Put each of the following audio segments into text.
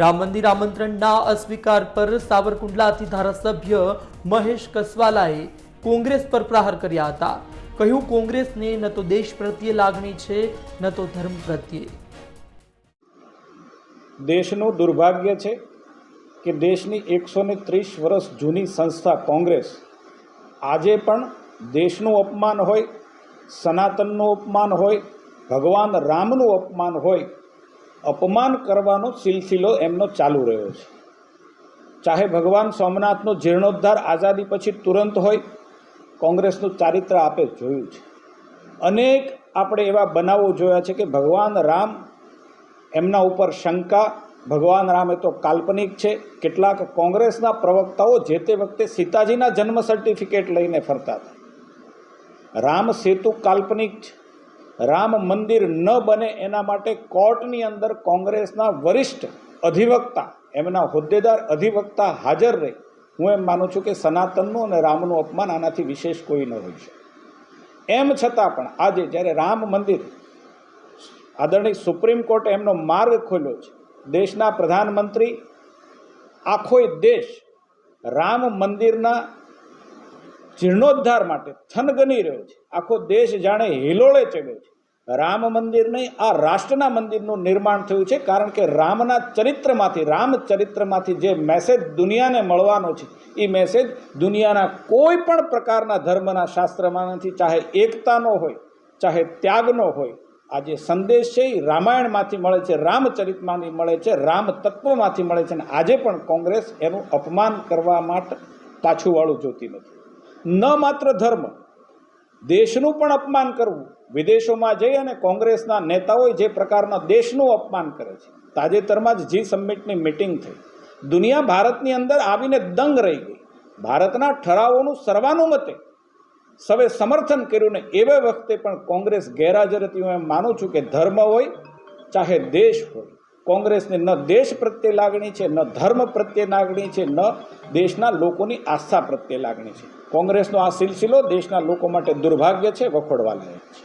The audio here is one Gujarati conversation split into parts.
રામ મંદિર આમંત્રણના અસ્વીકાર પર સાવરકુંડલાથી ધારાસભ્ય મહેશ કસવાલાએ કોંગ્રેસ પર પ્રહાર કર્યા હતા. કહ્યું, કોંગ્રેસને ન તો દેશ પ્રત્યે લાગણી છે, ન તો ધર્મ પ્રત્યે. દેશનું દુર્ભાગ્ય છે કે દેશની એકસો ને ત્રીસ વર્ષ જૂની સંસ્થા કોંગ્રેસ આજે પણ દેશનું અપમાન હોય, સનાતનનું અપમાન હોય, ભગવાન રામનું અપમાન હોય અપમાન કરવાનો સિલસિલો એમનો ચાલુ રહ્યો છે. ચાહે ભગવાન સોમનાથનો જીર્ણોદ્ધાર આઝાદી પછી તુરંત હોય, કોંગ્રેસનું ચારિત્ર આપે જોયું છે. અનેક આપણે એવા બનાવો જોયા છે કે ભગવાન રામ એમના ઉપર શંકા, ભગવાન રામ એ તો કાલ્પનિક છે, કેટલાક કોંગ્રેસના પ્રવક્તાઓ જે તે વખતે સીતાજીના જન્મ સર્ટિફિકેટ લઈને ફરતા હતા. રામ સેતુ કાલ્પનિક છે. રામ મંદિર ન બને એના માટે કોર્ટની અંદર કોંગ્રેસના વરિષ્ઠ અધિવક્તા, એમના હોદ્દેદાર અધિવક્તા હાજર રહે. હું એમ માનું છું કે સનાતનનું અને રામનું અપમાન આનાથી વિશેષ કોઈ ન હોય છે એમ છતાં પણ આજે જ્યારે રામ મંદિર, આદરણીય સુપ્રીમ કોર્ટે એમનો માર્ગ ખોલ્યો છે, દેશના પ્રધાનમંત્રી આખો દેશ રામ મંદિરના જીર્ણોદ્ધાર માટે થનગની રહ્યો છે. આખો દેશ જાણે હિલોળે ચડ્યો છે. રામ મંદિર નહીં, આ રાષ્ટ્રના મંદિરનું નિર્માણ થયું છે કારણ કે રામના ચરિત્રમાંથી રામચરિત્રમાંથી જે મેસેજ દુનિયાને મળવાનો છે, એ મેસેજ દુનિયાના કોઈ પણ પ્રકારના ધર્મના શાસ્ત્રમાં નથી ચાહે એકતાનો હોય, ચાહે ત્યાગનો હોય, આ જે સંદેશ છે એ રામાયણમાંથી મળે છે રામચરિતમાંથી મળે છે, રામ તત્વમાંથી મળે છે અને આજે પણ કોંગ્રેસ એનું અપમાન કરવા માટે પાછું વાળું જોતી નથી. ન માત્ર ધર્મ, દેશનું પણ અપમાન કરવું. વિદેશોમાં જઈ અને કોંગ્રેસના નેતાઓએ જે પ્રકારના દેશનું અપમાન કરે છે. તાજેતરમાં જ જી સમિટની મિટિંગ થઈ. દુનિયા ભારતની અંદર આવીને દંગ રહી ગઈ. ભારતના ઠરાવોનું સર્વાનુમતે સવે સમર્થન કર્યું ને એવે વખતે પણ કોંગ્રેસ ગેરહાજર હતી હું એમ માનું છું કે ધર્મ હોય, ચાહે દેશ હોય. કોંગ્રેસને ન દેશ પ્રત્યે લાગણી છે, ન ધર્મ પ્રત્યે લાગણી છે, ન દેશના લોકોની આસ્થા પ્રત્યે લાગણી છે. કોંગ્રેસનો આ સિલસિલો દેશના લોકો માટે દુર્ભાગ્ય છે વખોડવા લાયક છે.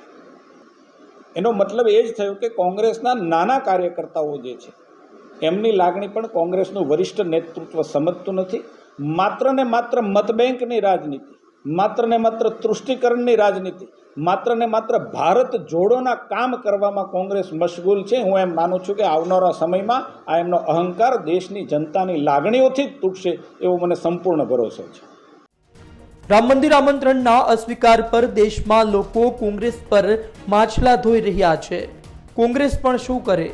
એનો મતલબ એ જ થયો કે કોંગ્રેસના નાના કાર્યકર્તાઓ જે છે, એમની લાગણી પણ કોંગ્રેસનું વરિષ્ઠ નેતૃત્વ સમજતું નથી. માત્ર ને માત્ર મતબેંકની રાજનીતિ, માત્ર ને માત્ર તૃષ્ટિકરણની રાજનીતિ માત્ર ને માત્ર ભારત જોડોના કામ કરવામાં કોંગ્રેસ મશગુલ છે. હું એમ માનું છું કે આવનારા સમયમાં આ એમનો અહંકાર દેશની જનતાની લાગણીઓથી જ તૂટશે એવો મને સંપૂર્ણ ભરોસો છે. રામ મંદિર આમંત્રણના અસ્વીકાર પર દેશમાં લોકો કોંગ્રેસ પર માછલા ધોઈ રહ્યા છે. કોંગ્રેસ પણ શું કરે?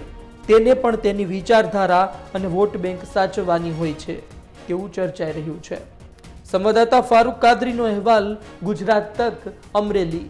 તેને પણ તેની વિચારધારા અને વોટ બેંક સાચવવાની હોય છે તેવું ચર્ચાઈ રહ્યું છે. સંવાદદાતા ફારૂક કાદરીનો અહેવાલ ગુજરાત તક અમરેલી.